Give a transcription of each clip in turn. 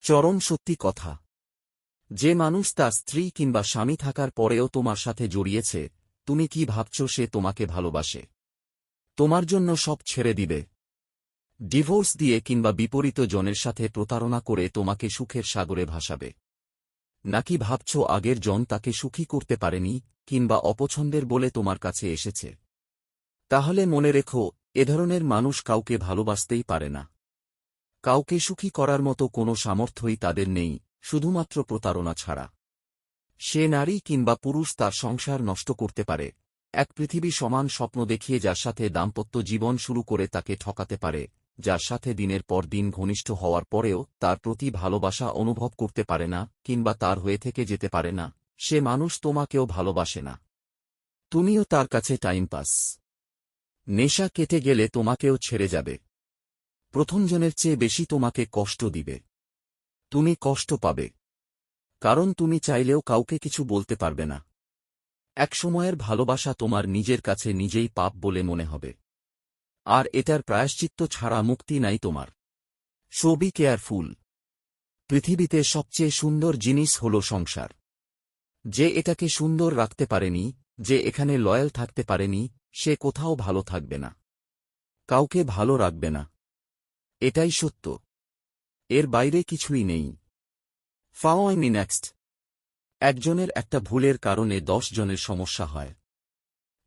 চরম সত্যি কথা। যে মানুষ তার স্ত্রী কিংবা স্বামী থাকার পরেও তোমার সাথে জড়িয়েছে, তুমি কি ভাবছ সে তোমাকে ভালোবাসে? তোমার জন্য সব ছেড়ে দিবে। ডিভোর্স দিয়ে কিংবা বিপরীত জনের সাথে প্রতারণা করে তোমাকে সুখের সাগরে ভাসাবে। নাকি ভাবছ আগের জন তাকে সুখী করতে পারেনি, কিংবা অপছন্দের বলে তোমার কাছে এসেছে? তাহলে মনে রেখো, এ ধরনের মানুষ কাউকে ভালোবাসতেই পারে না। কাউকে সুখী করার মতো কোনো সামর্থ্যই তাদের নেই, শুধুমাত্র প্রতারণা ছাড়া। সে নারী কিংবা পুরুষ তার সংসার নষ্ট করতে পারে। এক পৃথিবী সমান স্বপ্ন দেখিয়ে যার সাথে দাম্পত্য জীবন শুরু করে তাকে ঠকাতে পারে, যার সাথে দিনের পর দিন ঘনিষ্ঠ হওয়ার পরেও তার প্রতি ভালোবাসা অনুভব করতে পারে না, কিংবা তার হয়ে থেকে যেতে পারে না। সে মানুষ তোমাকেও ভালোবাসে না। তুমিও তার কাছে টাইম পাস। নেশা কেটে গেলে তোমাকেও ছেড়ে যাবে। প্রথমজনের চেয়ে বেশি তোমাকে কষ্ট দিবে। তুমি কষ্ট পাবে। কারণ তুমি চাইলেও কাউকে কিছু বলতে পারবে না। একসময়ের ভালোবাসা তোমার নিজের কাছে নিজেই পাপ বলে মনে হবে। আর এটার প্রায়শ্চিত্ত ছাড়া মুক্তি নাই তোমার। সবি কেয়ারফুল পৃথিবীতে সবচেয়ে সুন্দর জিনিস হল সংসার। যে এটাকে সুন্দর রাখতে পারেনি, যে এখানে লয়াল থাকতে পারেনি, সে কোথাও ভালো থাকবে না। কাউকে ভালো রাখবে না। এটাই সত্য। এর বাইরে কিছুই নেই। ফাওয়াইমি নেক্সট। একজনের একটা ভুলের কারণে দশ জনের সমস্যা হয়।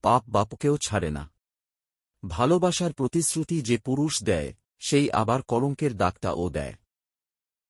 পাপ বাপকেও ছাড়ে না। ভালোবাসার প্রতিশ্রুতি যে পুরুষ দেয়, সেই আবার কলঙ্কের দাগটাও দেয়।